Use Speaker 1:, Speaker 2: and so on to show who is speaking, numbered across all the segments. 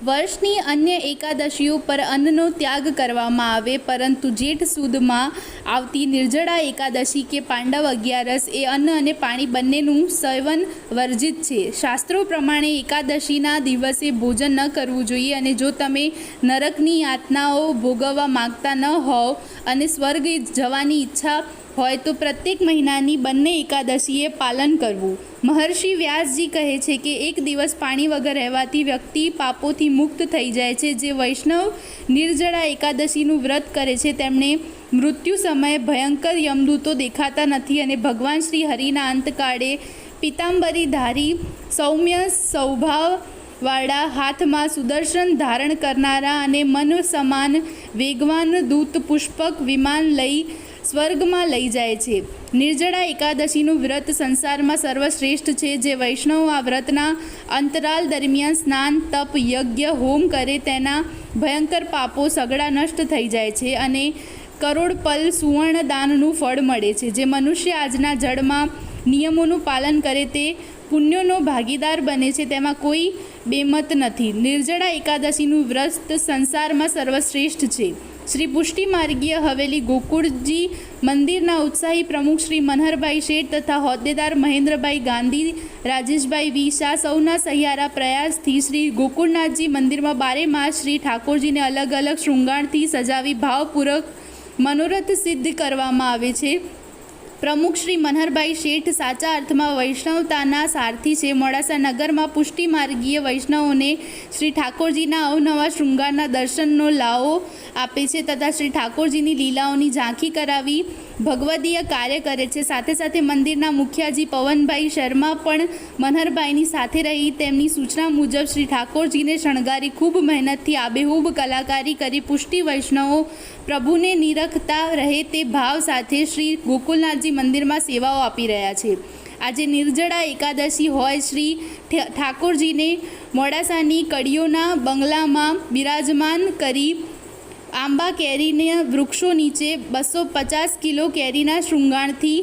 Speaker 1: વર્ષની અન્ય એકાદશીઓ પર અન્નનો ત્યાગ કરવામાં આવે, પરંતુ જેઠ સુદમાં આવતી નિર્જળા એકાદશી કે પાંડવ અગિયારસ એ અન્ન અને પાણી બંનેનું સેવન વર્જિત છે. શાસ્ત્રો પ્રમાણે એકાદશીના દિવસે ભોજન ન કરવું જોઈએ અને જો તમે નરકની યાતનાઓ ભોગવવા માગતા ન હોવ અને સ્વર્ગ જવાની ઈચ્છા હોય તો પ્રત્યેક મહિનાની બંને એકાદશીએ પાલન કરવું. મહર્ષિ વ્યાસજી કહે છે કે એક દિવસ પાણી વગર રહેવાથી વ્યક્તિ પાપોથી મુક્ત થઈ જાય છે. જે વૈષ્ણવ નિર્જળા એકાદશીનું વ્રત કરે છે, તેમણે મૃત્યુ સમયે ભયંકર યમદૂતો દેખાતા નથી અને ભગવાન શ્રી હરિના અંતકાળે પિતાંબરી ધારી સૌમ્ય સ્વભાવ વાળા હાથમાં સુદર્શન ધારણ કરનારા અને મન સમાન વેગવાન દૂત પુષ્પક વિમાન લઈ સ્વર્ગમાં લઈ જાય છે. નિર્જળા એકાદશીનું વ્રત સંસારમાં સર્વશ્રેષ્ઠ છે. જે વૈષ્ણવ આ વ્રતના અંતરાલ દરમિયાન સ્નાન, તપ, યજ્ઞ, હોમ કરે તેના ભયંકર પાપો સગડા નષ્ટ થઈ જાય છે અને કરોડપલ સુવર્ણ દાનનું ફળ મળે છે. જે મનુષ્ય આજના જળમાં નિયમોનું પાલન કરે તે પુણ્યોનો ભાગીદાર બને છે. તેમાં કોઈ બેમત નથી. નિર્જળા એકાદશીનું વ્રત સંસારમાં સર્વશ્રેષ્ઠ છે. શ્રી પુષ્ટિ માર્ગીય હવેલી ગોકુળજી મંદિરના ઉત્સાહી પ્રમુખ શ્રી મનહરભાઈ શેઠ તથા હોદ્દેદાર મહેન્દ્રભાઈ ગાંધી, રાજેશભાઈ વી શાહ સૌના સહિયારા પ્રયાસથી શ્રી ગોકુળનાથજી મંદિરમાં બારે માસ શ્રી ઠાકોરજીને અલગ અલગ શૃંગારથી સજાવી ભાવપૂર્વક મનોરથ સિદ્ધ કરવામાં આવે છે. પ્રમુખ શ્રી મનહરભાઈ શેઠ સાચા અર્થમાં વૈષ્ણવતાના સારથી છે. મોડાસા નગરમાં પુષ્ટિ માર્ગીય વૈષ્ણવોને શ્રી ઠાકોરજીના અવનવા શૃંગારના દર્શનનો લાવો આપે છે તથા શ્રી ઠાકોરજીની લીલાઓની ઝાંખી કરાવી ભગવદીય કાર્ય કરે છે. સાથે સાથે મંદિરના મુખિયાજી પવનભાઈ શર્મા પણ મનહરભાઈની સાથે રહી. તેમની સૂચના મુજબ શ્રી ઠાકોરજીને શણગારી ખૂબ મહેનતથી આબેહૂબ કલાકારી કરી પુષ્ટિ વૈષ્ણવો પ્રભુને નિરખતા રહે તે ભાવ સાથે શ્રી ગોકુલનાથજી મંદિરમાં સેવાઓ આપી રહ્યા છે. આજે નિર્જળા એકાદશી હોય શ્રી ઠાકોરજીને મોડાસાની કડીઓના બંગલામાં બિરાજમાન કરી આંબા કેરીને વૃક્ષો નીચે બસો પચાસ કિલો કેરીના શૃંગારથી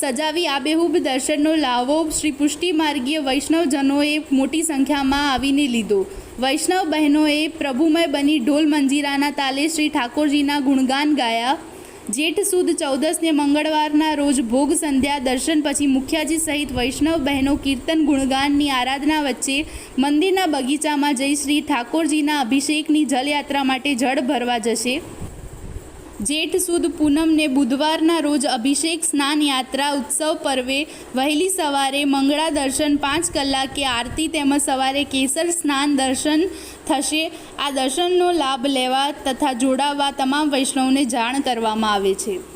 Speaker 1: સજાવી આબેહૂબ દર્શનનો લાવો શ્રી પુષ્ટિ માર્ગીય વૈષ્ણવજનોએ મોટી સંખ્યામાં આવીને લીધો. વૈષ્ણવ બહેનોએ પ્રભુમય બની ઢોલ મંજીરાના તાલે શ્રી ઠાકોરજીના ગુણગાન ગાયા. જેઠ સુદ ચૌદસને મંગળવારના રોજ ભોગ સંધ્યા દર્શન પછી મુખ્યાજી સહિત વૈષ્ણવ બહેનો કીર્તન ગુણગાનની આરાધના વચ્ચે મંદિરના બગીચામાં જઈ શ્રી ઠાકોરજીના અભિષેકની જલયાત્રા માટે જળ ભરવા જશે. જેઠ સુદ પૂનમને બુધવારના રોજ અભિષેક સ્નાન યાત્રા ઉત્સવ પર્વે વહેલી સવારે મંગળા દર્શન પાંચ કલાકે આરતી તેમજ સવારે કેસર સ્નાન દર્શન થશે. આ દર્શનનો લાભ લેવા તથા જોડાવા તમામ વૈષ્ણવને જાણ કરવામાં આવે છે.